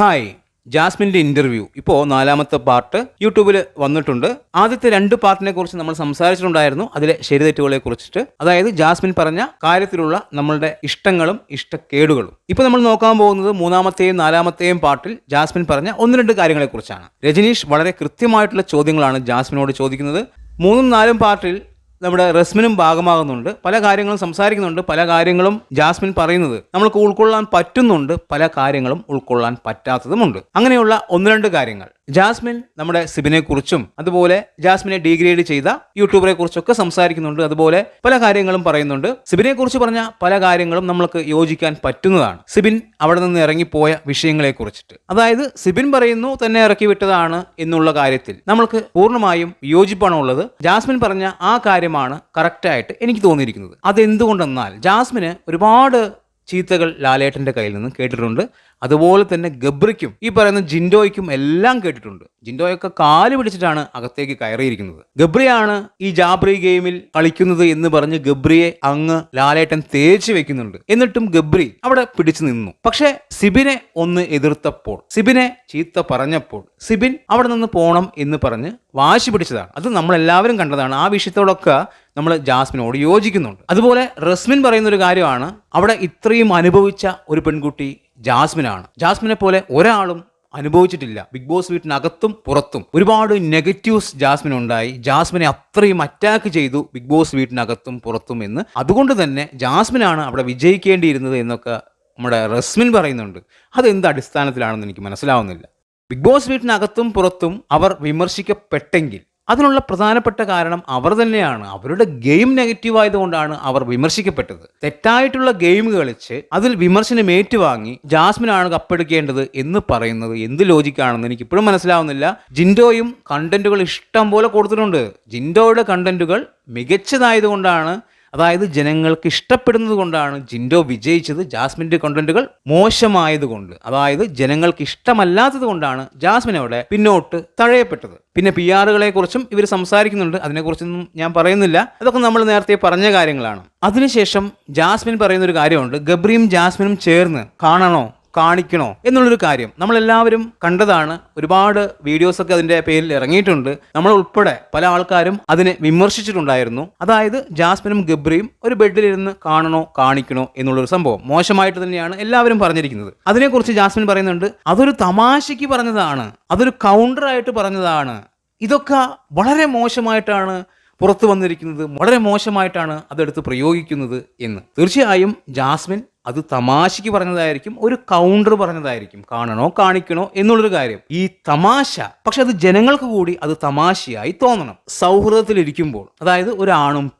Hi ജാസ്മിന്റെ interview. ഇപ്പോൾ നാലാമത്തെ പാർട്ട് യൂട്യൂബിൽ വന്നിട്ടുണ്ട്. ആദ്യത്തെ രണ്ട് പാർട്ടിനെ കുറിച്ച് നമ്മൾ സംസാരിച്ചിട്ടുണ്ടായിരുന്നു. അതിലെ ശരിതെറ്റുകളെ കുറിച്ചിട്ട്. അതായത് ജാസ്മിൻ പറഞ്ഞ കാര്യത്തിലുള്ള നമ്മളുടെ ഇഷ്ടങ്ങളും ഇഷ്ടക്കേടുകളും. ഇപ്പോൾ നമ്മൾ നോക്കാൻ പോകുന്നത് മൂന്നാമത്തെയും നാലാമത്തെയും പാർട്ടിൽ ജാസ്മിൻ പറഞ്ഞ ഒന്ന് രണ്ട് കാര്യങ്ങളെക്കുറിച്ചാണ്. രജനീഷ് വളരെ കൃത്യമായിട്ടുള്ള ചോദ്യങ്ങളാണ് ജാസ്മിനോട് ചോദിക്കുന്നത്. മൂന്നും നാലും പാർട്ടിൽ നമ്മുടെ റസ്മിനും ഭാഗമാകുന്നുണ്ട്. പല കാര്യങ്ങളും സംസാരിക്കുന്നുണ്ട്. പല കാര്യങ്ങളും ജാസ്മിൻ പറയുന്നത് നമ്മൾക്ക് ഉൾക്കൊള്ളാൻ പറ്റുന്നുണ്ട്. പല കാര്യങ്ങളും ഉൾക്കൊള്ളാൻ പറ്റാത്തതുമുണ്ട്. അങ്ങനെയുള്ള ഒന്ന് രണ്ട് കാര്യങ്ങൾ. ജാസ്മിൻ നമ്മുടെ സിബിനെ കുറിച്ചും അതുപോലെ ജാസ്മിനെ ഡീഗ്രേഡ് ചെയ്ത യൂട്യൂബറെ കുറിച്ചൊക്കെ സംസാരിക്കുന്നുണ്ട്. അതുപോലെ പല കാര്യങ്ങളും പറയുന്നുണ്ട്. സിബിനെ കുറിച്ച് പറഞ്ഞ പല കാര്യങ്ങളും നമ്മൾക്ക് യോജിക്കാൻ പറ്റുന്നതാണ്. സിബിൻ അവിടെ നിന്ന് ഇറങ്ങിപ്പോയ വിഷയങ്ങളെ കുറിച്ചിട്ട് അതായത് സിബിൻ പറയുന്നു തന്നെ ഇറക്കി വിട്ടതാണ് എന്നുള്ള കാര്യത്തിൽ നമ്മൾക്ക് പൂർണമായും യോജിപ്പാണ് ഉള്ളത്. ജാസ്മിൻ പറഞ്ഞ ആ കാര്യമാണ് കറക്റ്റായിട്ട് എനിക്ക് തോന്നിയിരിക്കുന്നത്. അതെന്തുകൊണ്ടെന്നാൽ ജാസ്മിന് ഒരുപാട് ചീത്തകൾ ലാലേട്ടന്റെ കയ്യിൽ നിന്ന് കേട്ടിട്ടുണ്ട്. അതുപോലെ തന്നെ ഗബ്രിക്കും ഈ പറയുന്ന ജിൻഡോയ്ക്കും എല്ലാം കേട്ടിട്ടുണ്ട്. ജിൻഡോയൊക്കെ കാൽ പിടിച്ചിട്ടാണ് അകത്തേക്ക് കയറിയിരിക്കുന്നത്. ഗബ്രിയാണ് ഈ ജാബ്രി ഗെയിമിൽ കളിക്കുന്നത് എന്ന് പറഞ്ഞ് ഗബ്രിയെ അങ്ങ് ലാലേട്ടൻ തേച്ച് വെക്കുന്നുണ്ട്. എന്നിട്ടും ഗബ്രി അവിടെ പിടിച്ചു നിന്നു. പക്ഷെ സിബിനെ ഒന്ന് എതിർത്തപ്പോൾ സിബിനെ ചീത്ത പറഞ്ഞപ്പോൾ സിബിൻ അവിടെ നിന്ന് പോണം എന്ന് പറഞ്ഞ് വാശി പിടിച്ചതാണ്. അത് നമ്മളെല്ലാവരും കണ്ടതാണ്. ആ വിഷയത്തോടൊക്കെ നമ്മൾ ജാസ്മിനോട് യോജിക്കുന്നുണ്ട്. അതുപോലെ റസ്മിൻ പറയുന്ന ഒരു കാര്യമാണ് അവിടെ ഇത്രയും അനുഭവിച്ച ഒരു പെൺകുട്ടി ജാസ്മിനാണ്. ജാസ്മിനെ പോലെ ഒരാളും അനുഭവിച്ചിട്ടില്ല. ബിഗ് ബോസ് വീട്ടിനകത്തും പുറത്തും. ഒരുപാട് നെഗറ്റീവ്സ് ജാസ്മിൻ ഉണ്ടായി ജാസ്മിനെ അത്രയും അറ്റാക്ക് ചെയ്തു ബിഗ് ബോസ് വീട്ടിനകത്തും പുറത്തും എന്ന്. അതുകൊണ്ട് തന്നെ ജാസ്മിനാണ് അവിടെ വിജയിക്കേണ്ടിയിരുന്നത് എന്നൊക്കെ നമ്മുടെ റസ്മിൻ പറയുന്നുണ്ട്. അതെന്ത് അടിസ്ഥാനത്തിലാണെന്ന് എനിക്ക് മനസ്സിലാവുന്നില്ല. ബിഗ് ബോസ് വീട്ടിനകത്തും പുറത്തും അവർ വിമർശിക്കപ്പെട്ടെങ്കിൽ അതിനുള്ള പ്രധാനപ്പെട്ട കാരണം അവർ തന്നെയാണ്. അവരുടെ ഗെയിം നെഗറ്റീവ് ആയതുകൊണ്ടാണ് അവർ വിമർശിക്കപ്പെട്ടത്. തെറ്റായിട്ടുള്ള ഗെയിം കളിച്ച് അതിൽ വിമർശനം ഏറ്റുവാങ്ങി ജാസ്മിനാണ് കപ്പെടുക്കേണ്ടത് എന്ന് പറയുന്നത് എന്ത് ലോജിക്കാണെന്ന് എനിക്ക് ഇപ്പോഴും മനസ്സിലാവുന്നില്ല. ജിൻഡോയും കണ്ടന്റുകൾ ഇഷ്ടം പോലെ കൊടുത്തിട്ടുണ്ട്. ജിൻഡോയുടെ കണ്ടന്റുകൾ മികച്ചതായതുകൊണ്ടാണ് അതായത് ജനങ്ങൾക്ക് ഇഷ്ടപ്പെടുന്നത് കൊണ്ടാണ് ജിൻഡോ വിജയിച്ചത്. ജാസ്മിന്റെ കണ്ടന്റുകൾ മോശമായതുകൊണ്ട് അതായത് ജനങ്ങൾക്ക് ഇഷ്ടമല്ലാത്തത് കൊണ്ടാണ് ജാസ്മിൻ അവിടെ പിന്നോട്ട് തഴയപ്പെട്ടത്. പിന്നെ പി ആറുകളെ കുറിച്ചും ഇവർ സംസാരിക്കുന്നുണ്ട്. അതിനെക്കുറിച്ചൊന്നും ഞാൻ പറയുന്നില്ല. അതൊക്കെ നമ്മൾ നേരത്തെ പറഞ്ഞ കാര്യങ്ങളാണ്. അതിനുശേഷം ജാസ്മിൻ പറയുന്ന ഒരു കാര്യമുണ്ട്. ഗബ്രിയും ജാസ്മിനും ചേർന്ന് കാണണോ? കാണിക്കണോ എന്നുള്ളൊരു കാര്യം നമ്മളെല്ലാവരും കണ്ടതാണ്. ഒരുപാട് വീഡിയോസൊക്കെ അതിന്റെ പേരിൽ ഇറങ്ങിയിട്ടുണ്ട്. നമ്മൾ ഉൾപ്പെടെ പല ആൾക്കാരും അതിനെ വിമർശിച്ചിട്ടുണ്ടായിരുന്നു. അതായത് ജാസ്മിനും ഗബ്രിയും ഒരു ബെഡിലിരുന്ന് കാണണോ കാണിക്കണോ എന്നുള്ളൊരു സംഭവം മോശമായിട്ട് തന്നെയാണ് എല്ലാവരും പറഞ്ഞിരിക്കുന്നത്. അതിനെക്കുറിച്ച് ജാസ്മിൻ പറയുന്നുണ്ട് അതൊരു തമാശയ്ക്ക് പറഞ്ഞതാണ്. അതൊരു കൗണ്ടറായിട്ട് പറഞ്ഞതാണ്. ഇതൊക്കെ വളരെ മോശമായിട്ടാണ് പുറത്തു വന്നിരിക്കുന്നത്. വളരെ മോശമായിട്ടാണ് അതെടുത്ത് പ്രയോഗിക്കുന്നത് എന്ന്. തീർച്ചയായും ജാസ്മിൻ അത് തമാശയ്ക്ക് പറഞ്ഞതായിരിക്കും ഒരു കൗണ്ടർ പറഞ്ഞതായിരിക്കും. കാണണോ കാണിക്കണോ എന്നുള്ളൊരു കാര്യം. ഈ തമാശ പക്ഷെ അത് ജനങ്ങൾക്ക് കൂടി അത് തമാശയായി തോന്നണം. സൗഹൃദത്തിലിരിക്കുമ്പോൾ അതായത് ഒരു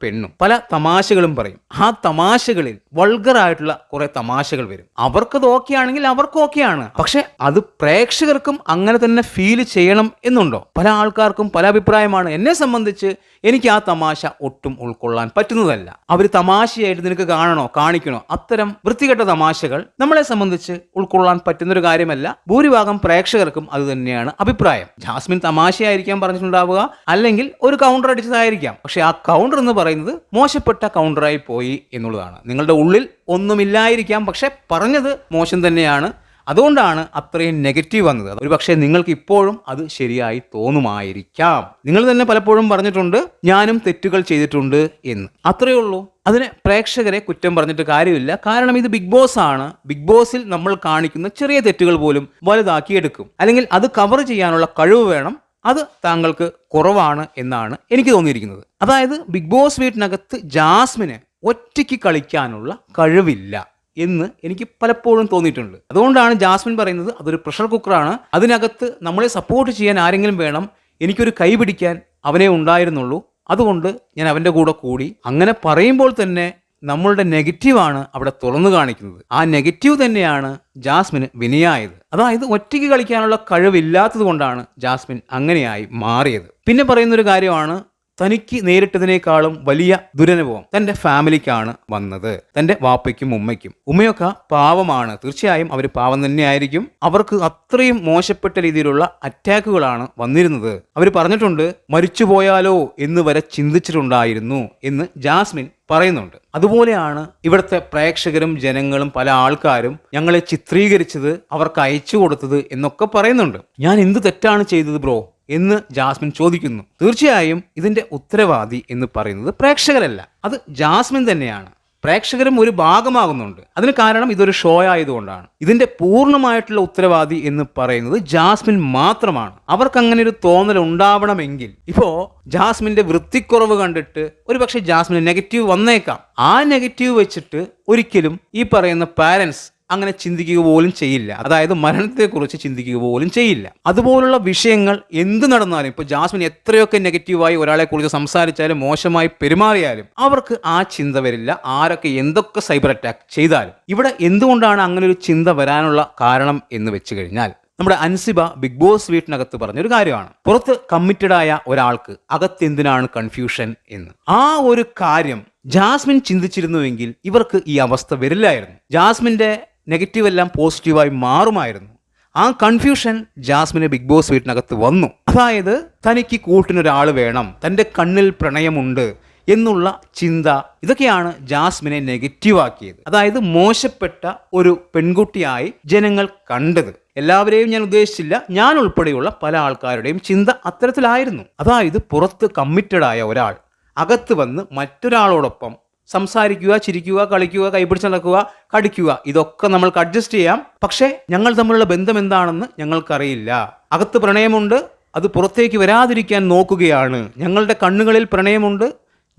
പെണ്ണും പല തമാശകളും പറയും. ആ തമാശകളിൽ വൾഗറായിട്ടുള്ള കുറെ തമാശകൾ വരും. അവർക്കത് ഓക്കെ ആണെങ്കിൽ അവർക്ക് ഓക്കെയാണ്. പക്ഷെ അത് പ്രേക്ഷകർക്കും അങ്ങനെ തന്നെ ഫീൽ ചെയ്യണം എന്നുണ്ടോ? പല ആൾക്കാർക്കും പല അഭിപ്രായമാണ്. എന്നെ സംബന്ധിച്ച് എനിക്ക് ആ തമാശ ഒട്ടും ഉൾക്കൊള്ളാൻ പറ്റുന്നതല്ല. അവർ തമാശയായിട്ട് നിനക്ക് കാണണോ കാണിക്കണോ? അത്തരം വൃത്തികെട്ട തമാശകൾ നമ്മളെ സംബന്ധിച്ച് ഉൾക്കൊള്ളാൻ പറ്റുന്നൊരു കാര്യമല്ല. ഭൂരിഭാഗം പ്രേക്ഷകർക്കും അത് തന്നെയാണ് അഭിപ്രായം. ജാസ്മിൻ തമാശയായിരിക്കാം പറഞ്ഞിട്ടുണ്ടാവുക. അല്ലെങ്കിൽ ഒരു കൗണ്ടർ അടിച്ചതായിരിക്കാം. പക്ഷെ ആ കൗണ്ടർ എന്ന് പറയുന്നത് മോശപ്പെട്ട കൗണ്ടറായി പോയി എന്നുള്ളതാണ്. നിങ്ങളുടെ ഉള്ളിൽ ഒന്നുമില്ലായിരിക്കാം. പക്ഷെ പറഞ്ഞത് മോശം തന്നെയാണ്. അതുകൊണ്ടാണ് അത്രയും നെഗറ്റീവ് വന്നത്. ഒരു പക്ഷേ നിങ്ങൾക്ക് ഇപ്പോഴും അത് ശരിയായി തോന്നുമായിരിക്കാം. നിങ്ങൾ തന്നെ പലപ്പോഴും പറഞ്ഞിട്ടുണ്ട് ഞാനും തെറ്റുകൾ ചെയ്തിട്ടുണ്ട് എന്ന്. അത്രയേ ഉള്ളൂ. അതിന് പ്രേക്ഷകരെ കുറ്റം പറഞ്ഞിട്ട് കാര്യമില്ല. കാരണം ഇത് ബിഗ് ബോസ് ആണ്. ബിഗ് ബോസിൽ നമ്മൾ കാണിക്കുന്ന ചെറിയ തെറ്റുകൾ പോലും വലുതാക്കിയെടുക്കും അല്ലെങ്കിൽ അത് കവർ ചെയ്യാനുള്ള കഴിവ് വേണം. അത് താങ്കൾക്ക് കുറവാണ് എന്നാണ് എനിക്ക് തോന്നിയിരിക്കുന്നത്. അതായത് ബിഗ് ബോസ് വീട്ടിനകത്ത് ജാസ്മിന് ഒറ്റയ്ക്ക് കളിക്കാനുള്ള കഴിവില്ല. എന്ന് എനിക്ക് പലപ്പോഴും തോന്നിയിട്ടുണ്ട്. അതുകൊണ്ടാണ് ജാസ്മിൻ പറയുന്നത് അതൊരു പ്രഷർ കുക്കറാണ് അതിനകത്ത് നമ്മളെ സപ്പോർട്ട് ചെയ്യാൻ ആരെങ്കിലും വേണം എനിക്കൊരു കൈ പിടിക്കാൻ അവനെ ഉണ്ടായിരുന്നുള്ളൂ. അതുകൊണ്ട് ഞാൻ അവന്റെ കൂടെ കൂടി. അങ്ങനെ പറയുമ്പോൾ തന്നെ നമ്മളുടെ നെഗറ്റീവാണ് അവിടെ തുറന്നു കാണിക്കുന്നത്. ആ നെഗറ്റീവ് തന്നെയാണ് ജാസ്മിന് വിനയായത്. അതായത് ഒറ്റയ്ക്ക് കളിക്കാനുള്ള കഴിവില്ലാത്തത് കൊണ്ടാണ് ജാസ്മിൻ അങ്ങനെയായി മാറിയത്. പിന്നെ പറയുന്നൊരു കാര്യമാണ് തനിക്ക് നേരിട്ടതിനേക്കാളും വലിയ ദുരനുഭവം തന്റെ ഫാമിലിക്കാണ് വന്നത്. തന്റെ വാപ്പയ്ക്കും ഉമ്മയ്ക്കും. ഉമ്മയൊക്കെ പാവമാണ്. തീർച്ചയായും അവർ പാവം തന്നെയായിരിക്കും. അവർക്ക് അത്രയും മോശപ്പെട്ട രീതിയിലുള്ള അറ്റാക്കുകളാണ് വന്നിരുന്നത്. അവർ പറഞ്ഞിട്ടുണ്ട് മരിച്ചുപോയാലോ എന്ന് വരെ ചിന്തിച്ചിട്ടുണ്ടായിരുന്നു എന്ന് ജാസ്മിൻ പറയുന്നുണ്ട്. അതുപോലെയാണ് ഇവിടുത്തെ പ്രേക്ഷകരും ജനങ്ങളും പല ആൾക്കാരും ഞങ്ങളെ ചിത്രീകരിച്ചത് അവർക്ക് അയച്ചു കൊടുത്തത് എന്നൊക്കെ പറയുന്നുണ്ട്. ഞാൻ എന്ത് തെറ്റാണ് ചെയ്തത് ബ്രോ? എന്ന് ജാസ്മിൻ ചോദിക്കുന്നു. തീർച്ചയായും ഇതിന്റെ ഉത്തരവാദി എന്ന് പറയുന്നത് പ്രേക്ഷകരല്ല. അത് ജാസ്മിൻ തന്നെയാണ്. പ്രേക്ഷകരും ഒരു ഭാഗമാകുന്നുണ്ട്. അതിന് കാരണം ഇതൊരു ഷോ ആയതുകൊണ്ടാണ്. ഇതിന്റെ പൂർണമായിട്ടുള്ള ഉത്തരവാദി എന്ന് പറയുന്നത് ജാസ്മിൻ മാത്രമാണ്. അവർക്ക് അങ്ങനെ ഒരു തോന്നൽ ഉണ്ടാവണമെങ്കിൽ ഇപ്പോ ജാസ്മിന്റെ വൃത്തിക്കുറവ് കണ്ടിട്ട് ഒരുപക്ഷെ ജാസ്മിന് നെഗറ്റീവ് വന്നേക്കാം. ആ നെഗറ്റീവ് വെച്ചിട്ട് ഒരിക്കലും ഈ പറയുന്ന പാരൻസ് അങ്ങനെ ചിന്തിക്കുക പോലും ചെയ്യില്ല. അതായത് മരണത്തെക്കുറിച്ച് ചിന്തിക്കുക പോലും ചെയ്യില്ല. അതുപോലുള്ള വിഷയങ്ങൾ എന്ത് നടന്നാലും ഇപ്പോൾ ജാസ്മിൻ എത്രയൊക്കെ നെഗറ്റീവായി ഒരാളെ കുറിച്ച് സംസാരിച്ചാലും മോശമായി പെരുമാറിയാലും അവർക്ക് ആ ചിന്ത വരില്ല. ആരൊക്കെ എന്തൊക്കെ സൈബർ അറ്റാക്ക് ചെയ്താലും. ഇവിടെ എന്തുകൊണ്ടാണ് അങ്ങനെ ഒരു ചിന്ത വരാനുള്ള കാരണം എന്ന് വെച്ച് കഴിഞ്ഞാൽ നമ്മുടെ അൻസിബ ബിഗ് ബോസ് വീട്ടിനകത്ത് പറഞ്ഞൊരു കാര്യമാണ്. പുറത്ത് കമ്മിറ്റഡ് ആയ ഒരാൾക്ക് അകത്ത് എന്തിനാണ് കൺഫ്യൂഷൻ എന്ന്. ആ ഒരു കാര്യം ജാസ്മിൻ ചിന്തിച്ചിരുന്നുവെങ്കിൽ ഇവർക്ക് ഈ അവസ്ഥ വരില്ലായിരുന്നു. ജാസ്മിന്റെ നെഗറ്റീവ് എല്ലാം പോസിറ്റീവായി മാറുമായിരുന്നു. ആ കൺഫ്യൂഷൻ ജാസ്മിന് ബിഗ് ബോസ് വീട്ടിനകത്ത് വന്നു. അതായത് തനിക്ക് കൂട്ടിനൊരാൾ വേണം തന്റെ കണ്ണിൽ പ്രണയമുണ്ട് എന്നുള്ള ചിന്ത ഇതൊക്കെയാണ് ജാസ്മിനെ നെഗറ്റീവാക്കിയത് അതായത് മോശപ്പെട്ട ഒരു പെൺകുട്ടിയായി ജനങ്ങൾ കണ്ടത്. എല്ലാവരെയും ഞാൻ ഉദ്ദേശിച്ചില്ല ഞാൻ ഉൾപ്പെടെയുള്ള പല ആൾക്കാരുടെയും ചിന്ത അത്തരത്തിലായിരുന്നു. അതായത് പുറത്ത് കമ്മിറ്റഡായ ഒരാൾ അകത്ത് വന്ന് മറ്റൊരാളോടൊപ്പം സംസാരിക്കുക ചിരിക്കുക കളിക്കുക കൈപിടിച്ച് നടക്കുക കടിക്കുക ഇതൊക്കെ നമ്മൾക്ക് അഡ്ജസ്റ്റ് ചെയ്യാം. പക്ഷേ ഞങ്ങൾ തമ്മിലുള്ള ബന്ധം എന്താണെന്ന് ഞങ്ങൾക്കറിയില്ല. അകത്ത് പ്രണയമുണ്ട് അത് പുറത്തേക്ക് വരാതിരിക്കാൻ നോക്കുകയാണ്. ഞങ്ങളുടെ കണ്ണുകളിൽ പ്രണയമുണ്ട്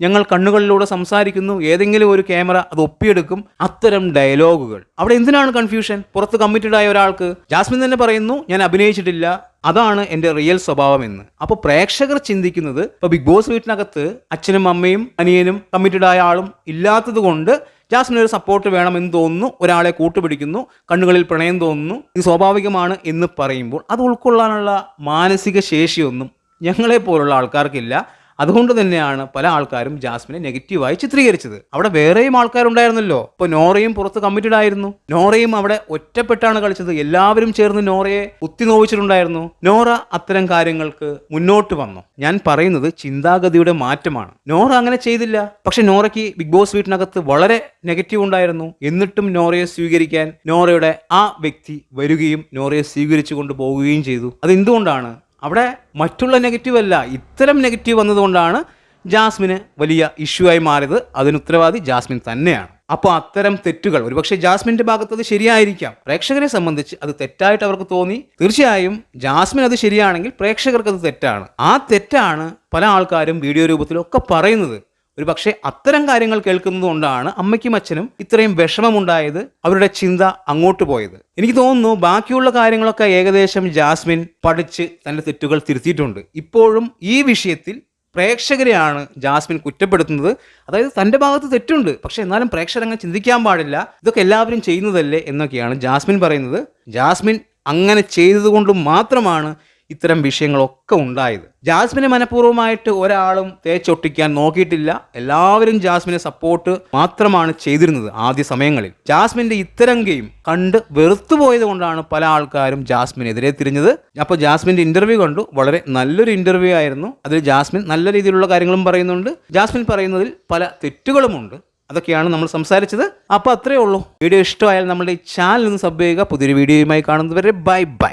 ഞങ്ങൾ കണ്ണുകളിലൂടെ സംസാരിക്കുന്നു ഏതെങ്കിലും ഒരു ക്യാമറ അത് ഒപ്പിയെടുക്കും അത്തരം ഡയലോഗുകൾ അവിടെ എന്തിനാണ് കൺഫ്യൂഷൻ പുറത്ത് കമ്മിറ്റഡ് ആയ ഒരാൾക്ക്. ജാസ്മിൻ തന്നെ പറയുന്നു ഞാൻ അഭിനയിച്ചിട്ടില്ല അതാണ് എന്റെ റിയൽ സ്വഭാവം എന്ന് അപ്പോൾ പ്രേക്ഷകർ ചിന്തിക്കുന്നത് ഇപ്പോൾ ബിഗ് ബോസ് വീട്ടിനകത്ത് അച്ഛനും അമ്മയും അനിയനും കമ്മിറ്റഡ് ആയ ആളും ഇല്ലാത്തത് കൊണ്ട് ജാസ്മിന് ഒരു സപ്പോർട്ട് വേണമെന്ന് തോന്നുന്നു. ഒരാളെ കൂട്ടുപിടിക്കുന്നു. കണ്ണുകളിൽ പ്രണയം തോന്നുന്നു. ഇത് സ്വാഭാവികമാണ് എന്ന് പറയുമ്പോൾ അത് ഉൾക്കൊള്ളാനുള്ള മാനസിക ശേഷിയൊന്നും ഞങ്ങളെ പോലുള്ള ആൾക്കാർക്കില്ല. അതുകൊണ്ട് തന്നെയാണ് പല ആൾക്കാരും ജാസ്മിനെ നെഗറ്റീവായി ചിത്രീകരിച്ചത്. അവിടെ വേറെയും ആൾക്കാരുണ്ടായിരുന്നല്ലോ. ഇപ്പോൾ നോറയും പുറത്ത് കമ്മിറ്റഡ് ആയിരുന്നു. നോറയും അവിടെ ഒറ്റപ്പെട്ടാണ് കളിച്ചത്. എല്ലാവരും ചേർന്ന് നോറയെ കുത്തിനോവിച്ചിട്ടുണ്ടായിരുന്നു നോറ അത്തരം കാര്യങ്ങൾക്ക് മുന്നോട്ട് വന്നു. ഞാൻ പറയുന്നത് ചിന്താഗതിയുടെ മാറ്റമാണ്. നോറ അങ്ങനെ ചെയ്തില്ല. പക്ഷെ നോറയ്ക്ക് ബിഗ് ബോസ് വീട്ടിനകത്ത് വളരെ നെഗറ്റീവ് ഉണ്ടായിരുന്നു. എന്നിട്ടും നോറയെ സ്വീകരിക്കാൻ നോറയുടെ ആ വ്യക്തി വരികയും നോറയെ സ്വീകരിച്ചു കൊണ്ട് പോവുകയും ചെയ്തു. അത് എന്തുകൊണ്ടാണ് അവിടെ മറ്റുള്ള നെഗറ്റീവ് അല്ല ഇത്തരം നെഗറ്റീവ് വന്നതുകൊണ്ടാണ് ജാസ്മിന് വലിയ ഇഷ്യൂ ആയി മാറിയത്. അതിന് ഉത്തരവാദി ജാസ്മിൻ തന്നെയാണ്. അപ്പോൾ അത്തരം തെറ്റുകൾ ഒരുപക്ഷെ ജാസ്മിന്റെ ഭാഗത്ത് അത് ശരിയായിരിക്കാം. പ്രേക്ഷകരെ സംബന്ധിച്ച് അത് തെറ്റായിട്ട് അവർക്ക് തോന്നി. തീർച്ചയായും ജാസ്മിൻ അത് ശരിയാണെങ്കിൽ പ്രേക്ഷകർക്ക് അത് തെറ്റാണ്. ആ തെറ്റാണ് പല ആൾക്കാരും വീഡിയോ രൂപത്തിലൊക്കെ പറയുന്നത്. ഒരു പക്ഷേ അത്തരം കാര്യങ്ങൾ കേൾക്കുന്നത് കൊണ്ടാണ് അമ്മയ്ക്കും അച്ഛനും ഇത്രയും വിഷമമുണ്ടായത് അവരുടെ ചിന്ത അങ്ങോട്ട് പോയത്. എനിക്ക് തോന്നുന്നു ബാക്കിയുള്ള കാര്യങ്ങളൊക്കെ ഏകദേശം ജാസ്മിൻ പഠിച്ച് തന്റെ തെറ്റുകൾ തിരുത്തിയിട്ടുണ്ട്. ഇപ്പോഴും ഈ വിഷയത്തിൽ പ്രേക്ഷകരെയാണ് ജാസ്മിൻ കുറ്റപ്പെടുത്തുന്നത്. അതായത് തന്റെ ഭാഗത്ത് തെറ്റുണ്ട്. പക്ഷേ എന്നാലും പ്രേക്ഷകരങ്ങനെ ചിന്തിക്കാൻ പാടില്ല. ഇതൊക്കെ എല്ലാവരും ചെയ്യുന്നതല്ലേ എന്നൊക്കെയാണ് ജാസ്മിൻ പറയുന്നത്. ജാസ്മിൻ അങ്ങനെ ചെയ്തതുകൊണ്ട് മാത്രമാണ് ഇത്തരം വിഷയങ്ങളൊക്കെ ഉണ്ടായത്. ജാസ്മിനെ മനഃപൂർവമായിട്ട് ഒരാളും തേച്ചൊട്ടിക്കാൻ നോക്കിയിട്ടില്ല. എല്ലാവരും ജാസ്മിനെ സപ്പോർട്ട് മാത്രമാണ് ചെയ്തിരുന്നത് ആദ്യ സമയങ്ങളിൽ. ജാസ്മിന്റെ ഇത്തരം ഗെയിം കണ്ട് വെറുത്തുപോയത് കൊണ്ടാണ് പല ആൾക്കാരും ജാസ്മിനെതിരെ തിരിഞ്ഞത്. അപ്പോൾ ജാസ്മിന്റെ ഇന്റർവ്യൂ കണ്ടു. വളരെ നല്ലൊരു ഇന്റർവ്യൂ ആയിരുന്നു. അതിൽ ജാസ്മിൻ നല്ല രീതിയിലുള്ള കാര്യങ്ങളും പറയുന്നുണ്ട്. ജാസ്മിൻ പറയുന്നതിൽ പല തെറ്റുകളുമുണ്ട്. അതൊക്കെയാണ് നമ്മൾ സംസാരിച്ചത്. അപ്പോൾ അത്രയേ ഉള്ളൂ. വീഡിയോ ഇഷ്ടമായാൽ നമ്മുടെ ഈ ചാനൽ ഒന്ന് സബ് ചെയ്യുക. പുതിയൊരു വീഡിയോയുമായി കാണുന്നവരെ ബൈ ബൈ.